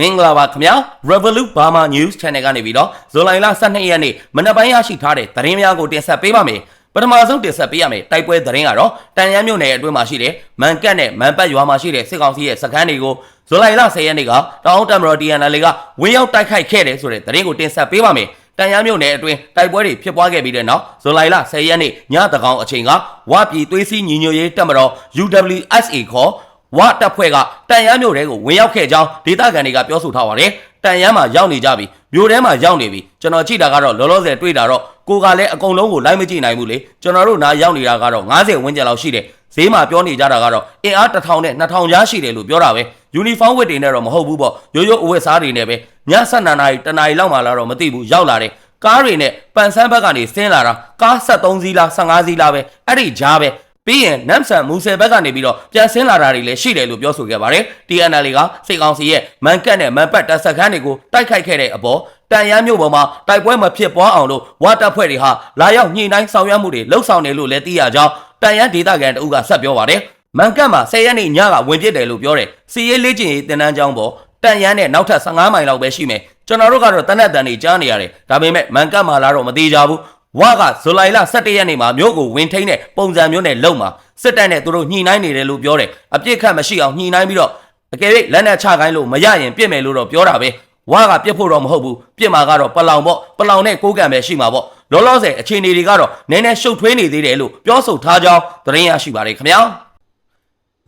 မင်္ဂလာပါခင်ဗျာ Revolut Burma News Channel ကနေပြီးတော့ဇွန်လလ12ရက်နေ့မနက်ပိုင်းရရှိထားတဲ့သတင်းများကိုတင်ဆက်ပေးပါမယ်ပထမဆုံးတင်ဆက်ပေးရမယ်တိုက်ပွဲသတင်းကတော့တန်ရမ်းမြို့နယ်အတွင်းမှာရှိတဲ့မန်ကတ်နဲ့မန်ပတ်ရွာမှာရှိတဲ့စစ်ကောင်စီရဲ့စခန်းတွေကိုဇွန်လလ10ရက်နေ့ကတောင်တမတော် TNL ကဝင်းရောက်တိုက်ခိုက်ခဲ့တယ်ဆိုတဲ့သတင်းကိုတင်ဆက်ပေးပါမယ်တန်ရမ်းမြို့နယ်အတွင်းတိုက်ပွဲတွေဖြစ်ပွားခဲ့ပြီးတဲ့နောက်ဇွန်လလ10ရက်နေ့ညတကောင်အချိန်ကဝပြည်သွေးစည်းညီညွတ်ရေးတပ်မတော် UWSA ခေါ် ဝတပ်ဖွဲ့ကတန်ရမ်းမြို့ထဲကိုဝင်ရောက်ခဲ့ကြောင်းဒေသခံတွေကပြောဆိုထားပါတယ်။တန်ရမ်းမှာရောက်နေကြပြီမြို့ထဲမှာရောက်နေပြီကျွန်တော်ကြည့်တာကတော့လောလောဆယ်တွေ့တာတော့ကိုကလည်းအကုန်လုံးကိုလိုက်မကြည့်နိုင်ဘူးလေကျွန်တော်တို့နားရောက်နေတာကတော့90ဝန်းကျင်လောက်ရှိတယ်ဈေးမှာပြောနေကြတာကတော့အင်အား1000နဲ့2000ကြားရှိတယ်လို့ပြောတာပဲယူနီဖောင်းဝတ်တွေနဲ့တော့မဟုတ်ဘူးပေါ့ရိုးရိုးအဝတ်စားတွေနဲ့ပဲည7နာရီတနာရီလောက်မှလာတော့မသိဘူးရောက်လာတယ်ကားတွေနဲ့ပန်ဆန်းဘက်ကနေဆင်းလာတာကား73စီးလား15စီးလားပဲအဲ့ဒီကြားပဲ ပြီးရင်နမ်ဆန်မူဆယ်ဘက်ကနေပြီးတော့ပြန်ဆင်းလာတာတွေလည်းရှိတယ်လို့ပြောဆိုခဲ့ပါတယ်။ TNL ကစိတ်ကောင်းစီရဲ့မန်ကတ်နဲ့မန်ပတ်တပ်စခန်းတွေကိုတိုက်ခိုက်ခဲ့တဲ့အပေါ်တန်ရမ်းမြို့ပေါ်မှာတိုက်ပွဲမဖြစ်ပွားအောင်လို့ဝါတပ်ဖွဲ့တွေဟာလာရောက်ညှိနှိုင်းဆောင်ရွက်မှုတွေလှုပ်ဆောင်တယ်လို့လည်းသိရကြောင်းတန်ရမ်းဒေသခံတအုပ်ကဆက်ပြောပါတယ်။မန်ကတ်မှာ10ရက်နေ့ညကဝင်ပစ်တယ်လို့ပြောတယ်။စီရေးလေးကျင်ရေးတင်တန်းကျောင်းပေါ်တန်ရမ်းနဲ့နောက်ထပ်15မိုင်လောက်ပဲရှိမယ်။ကျွန်တော်တို့ကတော့တနက်တန်တွေကြားနေရတယ်။ဒါပေမဲ့မန်ကတ်မှာလာတော့မသေးကြဘူး။ ဝါကဇူလိုင်လ17ရက်နေ့မှာမြို့ကိုဝင်ထိန်းတဲ့ပုံစံမျိုးနဲ့လုံမှာစစ်တပ်နဲ့သူတို့ညှိနှိုင်းနေတယ်လို့ပြောတယ်အပြစ်ခတ်မရှိအောင်ညှိနှိုင်းပြီးတော့အကယ်၍လက်နက်ချခိုင်းလို့မရရင်ပြစ်မယ်လို့တော့ပြောတာပဲဝါကပြစ်ဖို့တော့မဟုတ်ဘူးပြစ်မှာကတော့ပလောင်ပေါ့ပလောင်နဲ့ကိုးကံပဲရှိမှာပေါ့လောလောဆယ်အခြေအနေတွေကတော့နည်းနည်းရှုပ်ထွေးနေသေးတယ်လို့ပြောဆိုထားကြောင်းသတင်းရရှိပါတယ်ခင်ဗျာ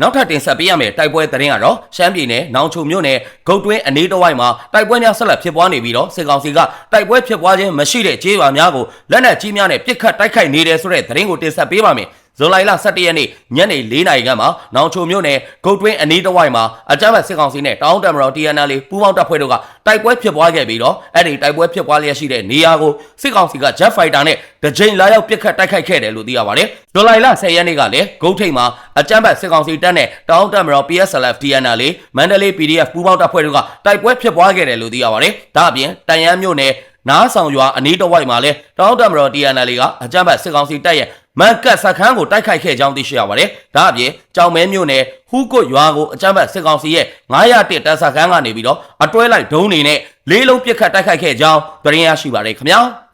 နောက်ထပ်တင်ဆက်ပေးရမယ့်တိုက်ပွဲသတင်းကတော့ရှမ်းပြည်နယ်နောင်ချုံမြို့နယ်ဂုတ်တွင်းအနီးတစ်ဝိုက်မှာတိုက်ပွဲများဆက်လက်ဖြစ်ပွားနေပြီးတော့စစ်ကောင်စီကတိုက်ပွဲဖြစ်ပွားခြင်းမရှိတဲ့ကြေးရွာများကိုလက်နက်ကြီးများနဲ့ပစ်ခတ်တိုက်ခိုက်နေတယ်ဆိုတဲ့သတင်းကိုတင်ဆက်ပေးပါမယ် ဇွန်လ17ရက်နေ့ညနေ4နာရီခန့်မှာနောင်ချိုမြို့နယ်ဂုတ်တွင်းအနီးတစ်ဝိုက်မှာအကြမ်းဖက်စစ်ကောင်စီနဲ့တောင်းတမတော် TNL ပူးပေါင်းတပ်ဖွဲ့တို့ကတိုက်ပွဲဖြစ်ပွားခဲ့ပြီးတော့အဲ့ဒီတိုက်ပွဲဖြစ်ပွားလျက်ရှိတဲ့နေရာကိုစစ်ကောင်စီက Jet Fighter နဲ့တကြိမ်လာရောက်ပစ်ခတ်တိုက်ခိုက်ခဲ့တယ်လို့သိရပါတယ်။ဇွန်လ10ရက်နေ့ကလည်းဂုတ်ထိပ်မှာအကြမ်းဖက်စစ်ကောင်စီတပ်နဲ့တောင်းတမတော် PSLF TNL မန္တလေး PDF ပူးပေါင်းတပ်ဖွဲ့တို့ကတိုက်ပွဲဖြစ်ပွားခဲ့တယ်လို့သိရပါတယ်။ဒါအပြင်တန်ရမ်းမြို့နယ်နားဆောင်ရွာအနီးတစ်ဝိုက်မှာလဲတောင်းတမတော် TNL ကအကြမ်းဖက်စစ်ကောင်စီတပ်ရဲ့ မန်ကတ်စခန်းကိုတိုက်ခိုက်ခဲ့ကြောင်းသိရှိရပါတယ်။ဒါအပြင်ကြောင်မဲမြို့နယ်ဟူးကွတ်ရွာကိုအကြမ်းဖက်စစ်ကောင်စီရဲ့901တပ်စခန်းကနေပြီးတော့အတွဲလိုက်ဒုံးနေနဲ့လေးလုံးပစ်ခတ်တိုက်ခိုက်ခဲ့ကြောင်းသတင်းရရှိပါတယ်ခင်ဗျာ။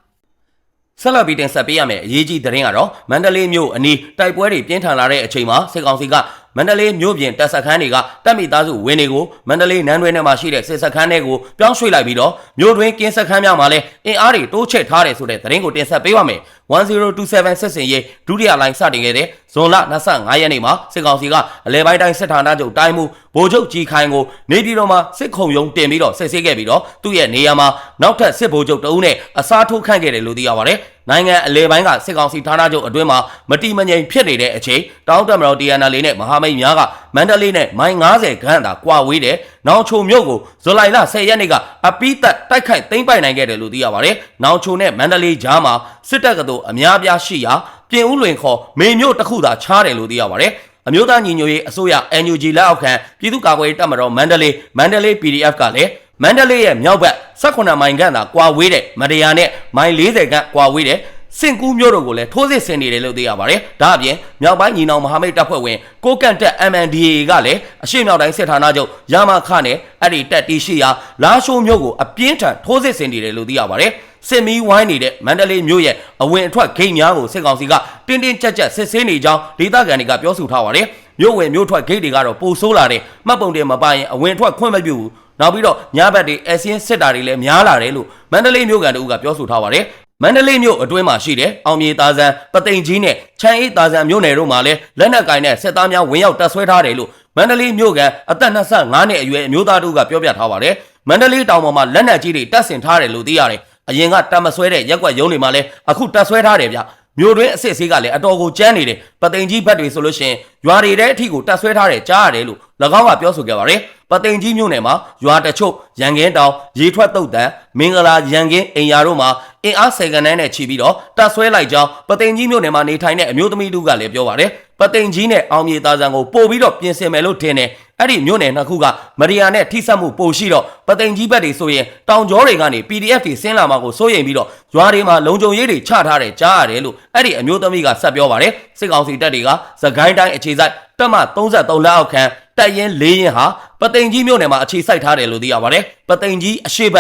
ဆက်လက်ပြီးတင်ဆက်ပေးရမယ့်အရေးကြီးသတင်းကတော့မန္တလေးမြို့အနီးတိုက်ပွဲတွေပြင်းထန်လာတဲ့အချိန်မှာစစ်ကောင်စီက မန္တလေးမြို့ပြင်တပ်စခန်းတွေကတပ်မိသားစုဝင်းတွေကိုမန္တလေးနန်းတွဲထဲမှာရှိတဲ့စစ်စခန်းတွေကိုပြောင်းရွှေ့လိုက်ပြီးတော့မြို့တွင်းကင်းစခန်းများမှာလည်းအင်အားတွေတိုးချဲ့ထားတယ်ဆိုတဲ့သတင်းကိုတင်ဆက်ပေးပါမယ်1027စစ်စင်ရေးဒုတိယလိုင်းစတင်ခဲ့တဲ့ဇွန်လ25ရက်နေ့မှာစစ်ကောင်စီကအလဲပိုင်းတိုင်းစစ်ဌာနချုပ်တိုင်းမှုဗိုလ်ချုပ်ကြီးခိုင်ကိုနေပြည်တော်မှာစစ်ခုံရုံးတင်ပြီးတော့စစ်ဆေးခဲ့ပြီးတော့သူ့ရဲ့နေရာမှာနောက်ထပ်စစ်ဗိုလ်ချုပ်တအုပ်နဲ့အစားထိုးခန့်ခဲ့တယ်လို့သိရပါတယ် နိုင်ငံအလဲပိုင်းကစစ်ကောင်စီဌာနချုပ်အတွင်းမှာမတိမငြိမ်ဖြစ်နေတဲ့အချိန်တောင်းတမတော် TNL နဲ့မဟာမိတ်များကမန္တလေးနဲ့မိုင်90ခန့်သာကွာဝေးတဲ့နောင်ချုံမြို့ကိုဇူလိုင်လ10ရက်နေ့ကအပိသက်တိုက်ခိုက်သိမ်းပိုက်နိုင်ခဲ့တယ်လို့သိရပါတယ်။နောင်ချုံနဲ့မန္တလေးကြားမှာစစ်တပ်ကတို့အများပြားရှိရာပြင်ဦးလွင်ခေါ်မေမြို့တစ်ခုသာခြားတယ်လို့သိရပါတယ်။အမျိုးသားညီညွတ်ရေးအစိုးရ NUG လက်အောက်ခံပြည်သူ့ကာကွယ်ရေးတပ်မတော်မန္တလေးမန္တလေး PDF ကလည်း မန္တလေးရဲ့မြောက်ဘက်18မိုင်ခန့်သာကွာဝေးတဲ့မရယာနဲ့မိုင်40ခန့်ကွာဝေးတဲ့စင်ကူးမျိုးတို့ကိုလည်းထိုးစစ်ဆင်နေတယ်လို့သိရပါတယ်။ဒါအပြင်မြောက်ပိုင်းညီနောင်မဟာမိတ်တပ်ဖွဲ့ဝင်ကိုကန့်တက် MNDAA ကလည်းအရှိမြောက်တိုင်းစစ်ဌာနချုပ်ရမခနဲ့အဲ့ဒီတက်တီရှိရာလာရှိုးမျိုးကိုအပြင်းထန်ထိုးစစ်ဆင်နေတယ်လို့သိရပါတယ်။စစ်မီးဝိုင်းနေတဲ့မန္တလေးမြို့ရဲ့အဝင်အထွက်ဂိတ်များကိုစစ်ကောင်စီကတင်းတင်းကြပ်ကြပ်စစ်ဆေးနေကြောင်းဒေသခံတွေကပြောဆိုထားပါတယ်။မြို့ဝင်မြို့ထွက်ဂိတ်တွေကတော့ပိုဆိုးလာတယ်။မှတ်ပုံတင်မပါရင်အဝင်အထွက်ခွင့်မပြုဘူး။ နောက်ပြီးတော့ညဘက်တွေအစင်းစစ်တာတွေလည်းများလာတယ်လို့မန္တလေးမြို့ကန်တို့ကပြောဆိုထားပါတယ်။မန္တလေးမြို့အတွင်းမှာရှိတဲ့အောင်မြေသားစံပသိမ်ကြီးနဲ့ချမ်းအေးသားစံမြို့နယ်တို့မှာလည်းလက်နက်ကင်တဲ့စစ်သားများဝင်ရောက်တပ်ဆွဲထားတယ်လို့မန္တလေးမြို့ကအသက်25နှစ်အရွယ်အမျိုးသားတို့ကပြောပြထားပါတယ်။မန္တလေးတောင်ပေါ်မှာလက်နက်ကြီးတွေတပ်ဆင်ထားတယ်လို့သိရတယ်။အရင်ကတပ်မဆွဲတဲ့ရက်ွက်ရုံးတွေမှာလည်းအခုတပ်ဆွဲထားတယ်ဗျ။မြို့တွင်းအစစ်ဆေးကလည်းအတော်ကိုကြမ်းနေတယ်ပသိမ်ကြီးဘက်တွေဆိုလို့ရှိရင်ရွာတွေတဲ့အထိကိုတက်ဆွဲထားတယ်ကြားရတယ်လို့၎င်းကပြောဆိုခဲ့ပါတယ်ပသိမ်ကြီးမြို့နယ်မှာရွာတချို့ရန်ကင်းတောင်ရေထွက်တုတ်တန်မင်္ဂလာရန်ကင်းအိမ်ယာတို့မှာအင်အားဆယ်ကနန်းနဲ့ချီပြီးတော့တက်ဆွဲလိုက်ကြောင်းပသိမ်ကြီးမြို့နယ်မှာနေထိုင်တဲ့အမျိုးသမီးတို့ကလည်းပြောပါတယ်ပသိမ်ကြီးနဲ့အောင်မြေသားဆန်ကိုပို့ပြီးတော့ပြင်ဆင်မယ်လို့ထင်တယ်အဲ့ဒီမြို့နယ်နှစ်ခုကမရီယာနဲ့ထိစပ်မှုပိုရှိတော့ပသိမ်ကြီးဘက်တွေဆိုရင်တောင်ကျောတွေကနေ PDF တွေဆင်းလာမှာကိုစိုးရိမ်ပြီးတော့ရွာတွေမှာလုံခြုံရေးတွေချထားတယ်ကြားရတယ်လို့အဲ့ဒီအမျိုးသမီးကဆက်ပြောပါတယ်စစ်ကောင်စီတပ်တွေကသခိုင်းတိုင်းအခြေစိုက်တပ်မ33လက်အောက်ခံ တပ်ရင်း၄ရင်းဟာပသိမ်ကြီးမြို့နယ်မှာအခြေစိုက်ထားတယ်လို့သိရပါတယ်ပသိမ်ကြီးအရှိတ်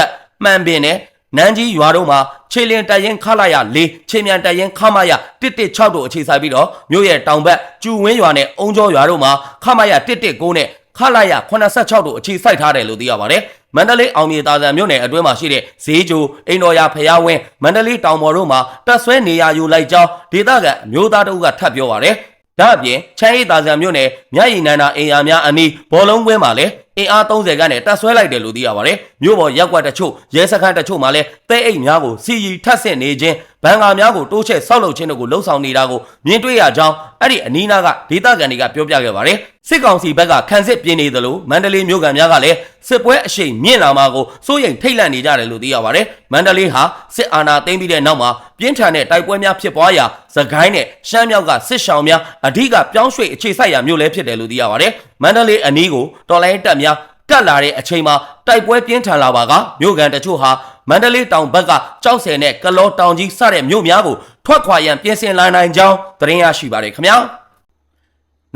မှန်ပင်နဲ့နန်းကြီးရွာတို့မှာခြေလင်တရင်ခလာရ၄ခြေမြန်တရင်ခမရ116တို့အခြေစိုက်ပြီးတော့မြို့ရဲ့တောင်ဘက်ကျူဝင်းရွာနဲ့အုံကျော်ရွာတို့မှာခမရ119နဲ့ခလာရ86တို့အခြေစိုက်ထားတယ်လို့သိရပါတယ်မန္တလေးအောင်မြေတာဆန်မြို့နယ်အတွင်းမှာရှိတဲ့ဈေးကျိုအိမ်တော်ရဖျားဝင်းမန္တလေးတောင်ပေါ်တို့မှာတက်ဆွဲနေရယူလိုက်ကြောင်းဒေသခံအမျိုးသားတို့ကထပ်ပြောပါတယ် ဒါအပြင်ချမ်းရည်တာဆန်မြို့နယ်မြရည်နန္ဒာအင်အားများအနီးဘောလုံးကွင်းမှာလည်း အင်အား30ခန်းနဲ့တက်ဆွဲလိုက်တယ်လို့သိရပါတယ်မြို့ပေါ်ရက်ကွက်တချို့ရဲစခန်းတချို့မှာလည်းတဲအိတ်များကိုစီရီထပ်ဆင့်နေခြင်းဘန်ကာများကိုတိုးချက်ဆောက်လုပ်ခြင်းတို့ကိုလှုံ့ဆော်နေတာကိုမြင်တွေ့ရကြောင်းအဲ့ဒီအနီးနားကဒေသခံတွေကပြောပြခဲ့ပါတယ်စစ်ကောင်စီဘက်ကခန်းစစ်ပြင်းနေသလိုမန္တလေးမြို့ကန်များကလည်းစစ်ပွဲအရှိန်မြင့်လာမှာကိုစိုးရိမ်ထိတ်လန့်နေကြတယ်လို့သိရပါတယ်မန္တလေးဟာစစ်အာဏာသိမ်းပြီးတဲ့နောက်မှာပြင်းထန်တဲ့တိုက်ပွဲများဖြစ်ပွားရာသခိုင်းနဲ့ရှမ်းမြောက်ကစစ်ရှောင်များအဓိကပြောင်းရွှေ့အခြေစိုက်ရာမြို့လည်းဖြစ်တယ်လို့သိရပါတယ်မန္တလေးအနီးကိုတော်လိုင်းတပ်များကတ်လာတဲ့အချိန်မှာတိုက်ပွဲပြင်းထန်လာပါကမြို့ကန်တချို့ဟာမန္တလေးတောင်ဘက်ကကြောက်စဲနဲ့ကလောတောင်ကြီးစတဲ့မြို့များကိုထွက်ခွာရန်ပြင်ဆင်လာနိုင်ကြောင်းသတင်းရရှိပါတယ်ခင်ဗျာ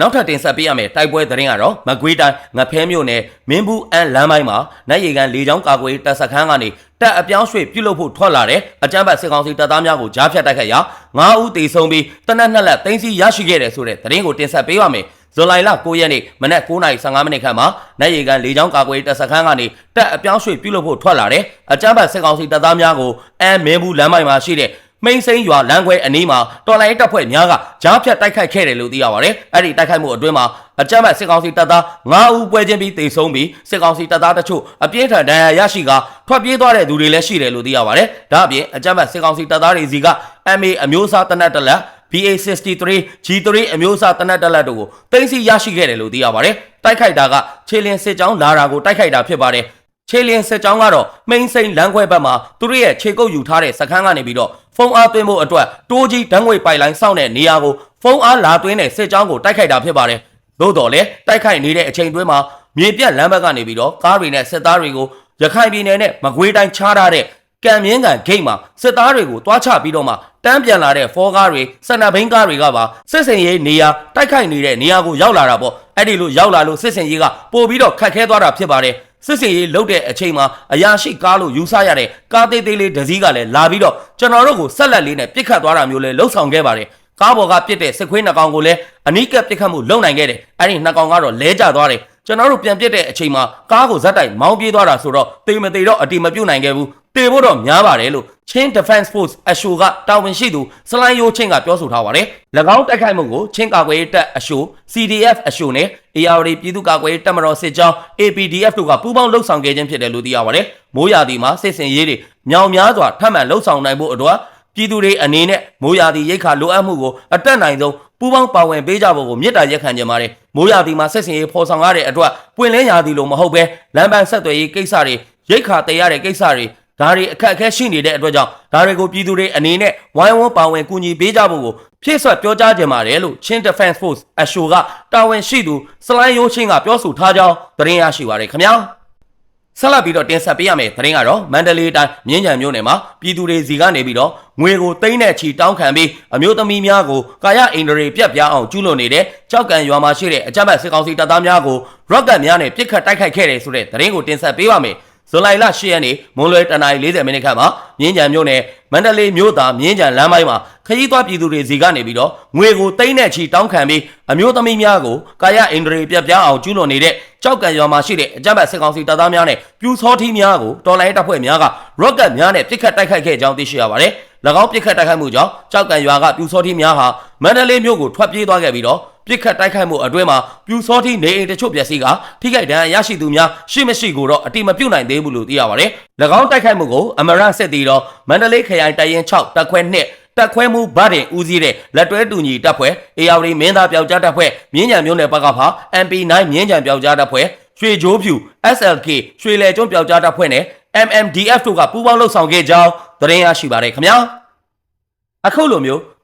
နောက်ထပ်တင်ဆက်ပေးရမယ့်တိုက်ပွဲသတင်းကတော့မကွေးတိုင်းငဖဲမြို့နယ်မင်းဘူးအန်းလမ်းပိုင်းမှာနိုင်ရီကန်လေကြောင်းကာကွယ်တပ်စခန်းကနေတပ်အပြောင်းရွှေ့ပြုလုပ်ဖို့ထွက်လာတဲ့အကြမ်းဖက်စစ်ကောင်စီတပ်သားများကိုကြားဖြတ်တိုက်ခိုက်ရာ9ဦးသေဆုံးပြီးတနက်နှစ်လက်သိမ်းဆီးရရှိခဲ့တယ်ဆိုတဲ့သတင်းကိုတင်ဆက်ပေးပါမယ်။ ဇွန်လလ9ရက်နေ့မနက်9:15မိနစ်ခန့်မှာနိုင်ရီကန်လေကြောင်းကာကွယ်တပ်စခန်းကနေတပ်အပြောင်းရွှေ့ပြုလုပ်ဖို့ထွက်လာတဲ့အကြမ်းဖက်စစ်ကောင်စီတပ်သားများကိုအမ်းမင်းဘူးလမ်းပိုင်းမှာရှိတဲ့မိန်စိန်ရွာလမ်းခွဲအနီးမှာတော်လိုင်းတပ်ဖွဲ့များကကြားဖြတ်တိုက်ခိုက်ခဲ့တယ်လို့သိရပါတယ်။အဲ့ဒီတိုက်ခိုက်မှုအတွင်းမှာအကြမ်းဖက်စစ်ကောင်စီတပ်သား9ဦးပွဲချင်းပြီးတေဆုံးပြီးစစ်ကောင်စီတပ်သားတချို့အပြင်းထန်ဒဏ်ရာရရှိကထွက်ပြေးသွားတဲ့သူတွေလည်းရှိတယ်လို့သိရပါတယ်။ဒါအပြင်အကြမ်းဖက်စစ်ကောင်စီတပ်သားတွေစီက MA အမျိုးအစားတနက်တလက် BA63 G3 အမျိုးအစားတနက်တလက်တို့ကိုတင်စီရရှိခဲ့တယ်လို့သိရပါတယ်။တိုက်ခိုက်တာကခြေလင်းစစ်ကြောင်းလာတာကိုတိုက်ခိုက်တာဖြစ်ပါတယ်။ခြေလင်းစစ်ကြောင်းကတော့မိန်စိန်လမ်းခွဲဘက်မှာသူတို့ရဲ့ခြေကုပ်ယူထားတဲ့စခန်းကနေပြီးတော့ဖုံးအားသွင်းဖို့အတွက်တိုးကြီးဓာတ်ငွေပိုက်လိုင်းစောင့်တဲ့နေရာကိုဖုံးအားလာသွင်းတဲ့စစ်ကြောင်းကိုတိုက်ခိုက်တာဖြစ်ပါတယ်။သို့တော်လည်းတိုက်ခိုက်နေတဲ့အချိန်တွင်းမှာမြေပြက်လမ်းဘက်ကနေပြီးတော့ကားတွေနဲ့စစ်သားတွေကိုရခိုင်ပြည်နယ်နဲ့မကွေးတိုင်းခြားထားတဲ့ ကံမြင့်ကန်ဂိတ်မှာစစ်သားတွေကိုတွားချပြီးတော့မှတန်းပြန်လာတဲ့ဖောကားတွေစနဘိန်းကားတွေကပါစစ်စင်ရေးနေရာတိုက်ခိုက်နေတဲ့နေရာကိုရောက်လာတာပေါ့အဲ့ဒီလိုရောက်လာလို့စစ်စင်ရေးကပို့ပြီးတော့ခတ်ခဲသွားတာဖြစ်ပါတယ်စစ်စင်ရေးလုတ်တဲ့အချိန်မှာအရာရှိကားလို့ယူဆရတဲ့ကားသေးသေးလေးဒစည်းကလည်းလာပြီးတော့ကျွန်တော်တို့ကိုဆက်လက်လေးနဲ့ပြစ်ခတ်သွားတာမျိုးလဲလှုပ်ဆောင်ခဲ့ပါတယ်ကားပေါ်ကပြစ်တဲ့စစ်ခွေးနှစ်ကောင်ကိုလည်းအနီးကပ်ပြစ်ခတ်မှုလုပ်နိုင်ခဲ့တယ်အဲ့ဒီနှစ်ကောင်ကတော့လဲကျသွားတယ်ကျွန်တော်တို့ပြန်ပြစ်တဲ့အချိန်မှာကားကိုဇက်တိုက်မောင်းပြေးသွားတာဆိုတော့တေမတေတော့အတိမပြုတ်နိုင်ခဲ့ဘူး တေဖို့တော့များပါတယ်လို့ချင်း Defense Force အရှိုကတာဝန်ရှိသူစလိုင်းယိုချင်းကပြောဆိုထားပါတယ်၎င်းတိုက်ခိုက်မှုကိုချင်းကာကွယ်ရေးတပ်အရှို CDF အရှိုနဲ့ AR ပြည်သူ့ကာကွယ်ရေးတပ်မတော်စစ်ကြောင်း APDF တို့ကပူးပေါင်းလှုပ်ဆောင်ခဲ့ခြင်းဖြစ်တယ်လို့သိရပါတယ်မိုးရာသီမှာစစ်စင်ရေးတွေမြောင်များစွာထပ်မံလှုပ်ဆောင်နိုင်ဖို့အတွက်ပြည်သူတွေအနေနဲ့မိုးရာသီရိတ်ခါလိုအပ်မှုကိုအတက်နိုင်ဆုံးပူးပေါင်းပါဝင်ပေးကြဖို့ကိုမြစ်တာရက်ခံကြပါတယ်မိုးရာသီမှာဆက်စင်ရေးဖော်ဆောင်ရတဲ့အတွက်ပွင့်လင်းရာသီလိုမဟုတ်ပဲလမ်းပန်းဆက်သွယ်ရေးကိစ္စတွေရိတ်ခါတည်ရတဲ့ကိစ္စတွေ ဒါတွေအခက်အခဲရှိနေတဲ့အတွက်ကြောင့်ဒါတွေကိုပြည်သူတွေအနေနဲ့ဝိုင်းဝန်းပါဝင်ကူညီပေးကြဖို့ကိုဖြည့်ဆွတ်ပြောကြားကြပါတယ်လို့ Chin Defense Force အရှိုကတာဝန်ရှိသူစလိုင်းယိုချင်းကပြောဆိုထားကြောင်းသတင်းရရှိပါရခင်ဗျာဆက်လက်ပြီးတော့တင်ဆက်ပေးရမယ့်သတင်းကတော့မန္တလေးတိုင်းမြင်းကြံမြို့နယ်မှာပြည်သူတွေစီကနေပြီးတော့ငွေကိုသိန်းနဲ့ချီတောင်းခံပြီးအမျိုးသမီးများကိုကာယအိန္ဒြေပြက်ပြားအောင်ကျူးလွန်နေတဲ့ကြောက်ကံရွာမှာရှိတဲ့အကြမ်းဖက်စစ်ကောင်စီတပ်သားများကိုရော့ကတ်များနဲ့ပစ်ခတ်တိုက်ခိုက်ခဲ့တယ်ဆိုတဲ့သတင်းကိုတင်ဆက်ပေးပါမယ် ဇူလိုင်လ10ရက်နေ့မွန်လွယ်တနာရီ40မိနစ်ခန့်မှာမြင်းကြံမြို့နယ်မန္တလေးမြို့သားမြင်းကြံလမ်းပိုင်းမှာခရီးသွားပြည်သူတွေစီကနေပြီးတော့ငွေကိုတိမ့်နဲ့ချီတောင်းခံပြီးအမျိုးသမီးများကိုကာယအင်ဒရီပြက်ပြားအောင်ကျူးလွန်နေတဲ့ကြောက်ကံရွာမှာရှိတဲ့အကြမ်းဖက်စစ်ကောင်စီတပ်သားများနဲ့ပြူစောထီးများကိုတော်လိုင်းတပ်ဖွဲ့များကရော့ကတ်များနဲ့ပစ်ခတ်တိုက်ခိုက်ခဲ့ကြောင်းသိရှိရပါတယ်။၎င်းပစ်ခတ်တိုက်ခိုက်မှုကြောင့်ကြောက်ကံရွာကပြူစောထီးများဟာမန္တလေးမြို့ကိုထွက်ပြေးသွားခဲ့ပြီးတော့ ပြစ်ခတ်တိုက်ခိုက်မှုအတွင်းမှာပြူစောတိနေအိမ်တချို့ပျက်စီးကထိခိုက်ဒဏ်ရာရရှိသူများရှိမရှိကိုတော့အတိမပြုတ်နိုင်သေးဘူးလို့သိရပါတယ်။၎င်းတိုက်ခိုက်မှုကိုအမရစစ်တီတော့မန္တလေးခရိုင်တိုင်ရင်6တက်ခွဲ2တက်ခွဲမှုဗတ်တင်ဦးစီးတဲ့လက်တွဲတူညီတပ်ဖွဲ့ AR မင်းသားပျောက်ကြားတပ်ဖွဲ့မြင်းကြံမျိုးနယ်ဘက်ကဖာ MP9 မြင်းကြံပျောက်ကြားတပ်ဖွဲ့ရွှေဂျိုးဖြူ SLK ရွှေလေကျွန်းပျောက်ကြားတပ်ဖွဲ့နဲ့ MMDF တို့ကပူးပေါင်းလှုပ်ဆောင်ခဲ့ကြောင်းသတင်းရရှိပါတယ်ခင်ဗျာ။အခုလိုမျိုး